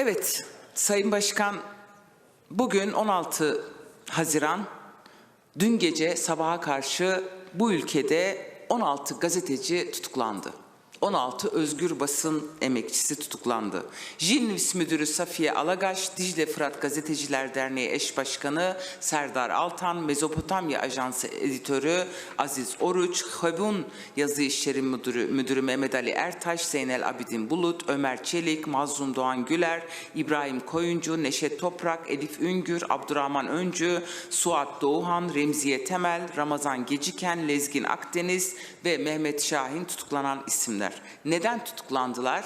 Evet, Sayın Başkan, bugün 16 Haziran, dün gece sabaha karşı bu ülkede 16 gazeteci tutuklandı. 16 özgür basın emekçisi tutuklandı. Jinvis Müdürü Safiye Alagaş, Dicle Fırat Gazeteciler Derneği Eş Başkanı Serdar Altan, Mezopotamya Ajansı Editörü Aziz Oruç, Hebun Yazı İşleri Müdürü, Müdürü Mehmet Ali Ertaş, Zeynel Abidin Bulut, Ömer Çelik, Mazlum Doğan Güler, İbrahim Koyuncu, Neşet Toprak, Elif Üngür, Abdurrahman Öncü, Suat Doğuhan, Remziye Temel, Ramazan Geciken, Lezgin Akdeniz ve Mehmet Şahin tutuklanan isimler. Neden tutuklandılar?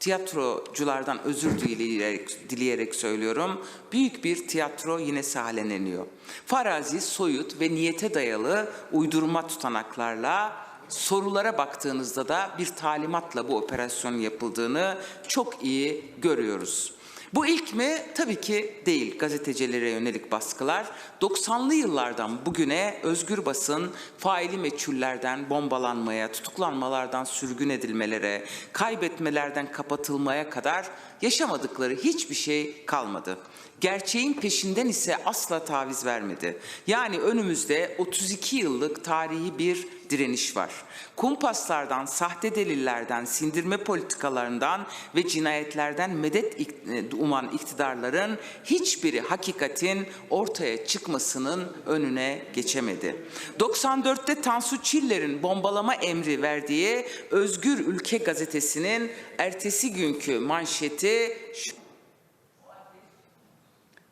Tiyatroculardan özür dileyerek, dileyerek söylüyorum. Büyük bir tiyatro yine sahneleniyor. Farazi, soyut ve niyete dayalı uydurma tutanaklarla sorulara baktığınızda da bir talimatla bu operasyonun yapıldığını çok iyi görüyoruz. Bu ilk mi? Tabii ki değil gazetecilere yönelik baskılar. 90'lı yıllardan bugüne özgür basın faili meçhullerden bombalanmaya, tutuklanmalardan sürgün edilmelere, kaybetmelerden kapatılmaya kadar yaşamadıkları hiçbir şey kalmadı. Gerçeğin peşinden ise asla taviz vermedi. Yani önümüzde 32 yıllık tarihi bir direniş var. Kumpaslardan, sahte delillerden, sindirme politikalarından ve cinayetlerden medet ik- uman iktidarların hiçbiri hakikatin ortaya çıkmasının önüne geçemedi. 94'te Tansu Çiller'in bombalama emri verdiği Özgür Ülke gazetesinin ertesi günkü manşeti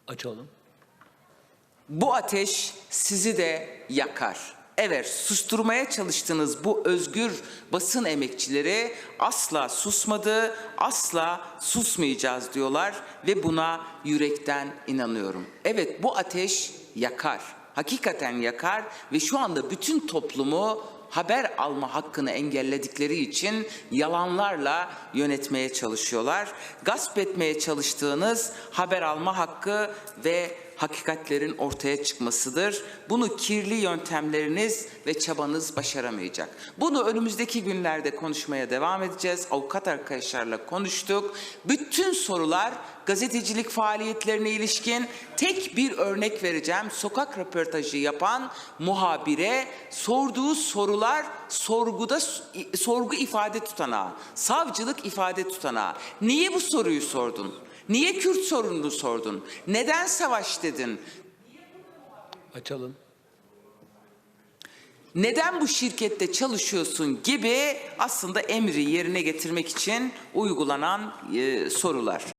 Açalım. Bu ateş sizi de yakar. Evet, susturmaya çalıştığınız bu özgür basın emekçileri asla susmadı, asla susmayacağız diyorlar ve buna yürekten inanıyorum. Evet, bu ateş yakar. Hakikaten yakar ve şu anda bütün toplumu haber alma hakkını engelledikleri için yalanlarla yönetmeye çalışıyorlar. Gasp etmeye çalıştığınız haber alma hakkı ve hakikatlerin ortaya çıkmasıdır. Bunu kirli yöntemleriniz ve çabanız başaramayacak. Bunu önümüzdeki günlerde konuşmaya devam edeceğiz. Avukat arkadaşlarla konuştuk. Bütün sorular gazetecilik faaliyetlerine ilişkin tek bir örnek vereceğim. Sokak röportajı yapan muhabire sorduğu sorular sorguda sorgu ifade tutanağı, savcılık ifade tutanağı. Niye bu soruyu sordun? Niye Kürt sorununu sordun? Neden savaş dedin? Açalım. Neden bu şirkette çalışıyorsun gibi aslında emri yerine getirmek için uygulanan e, sorular.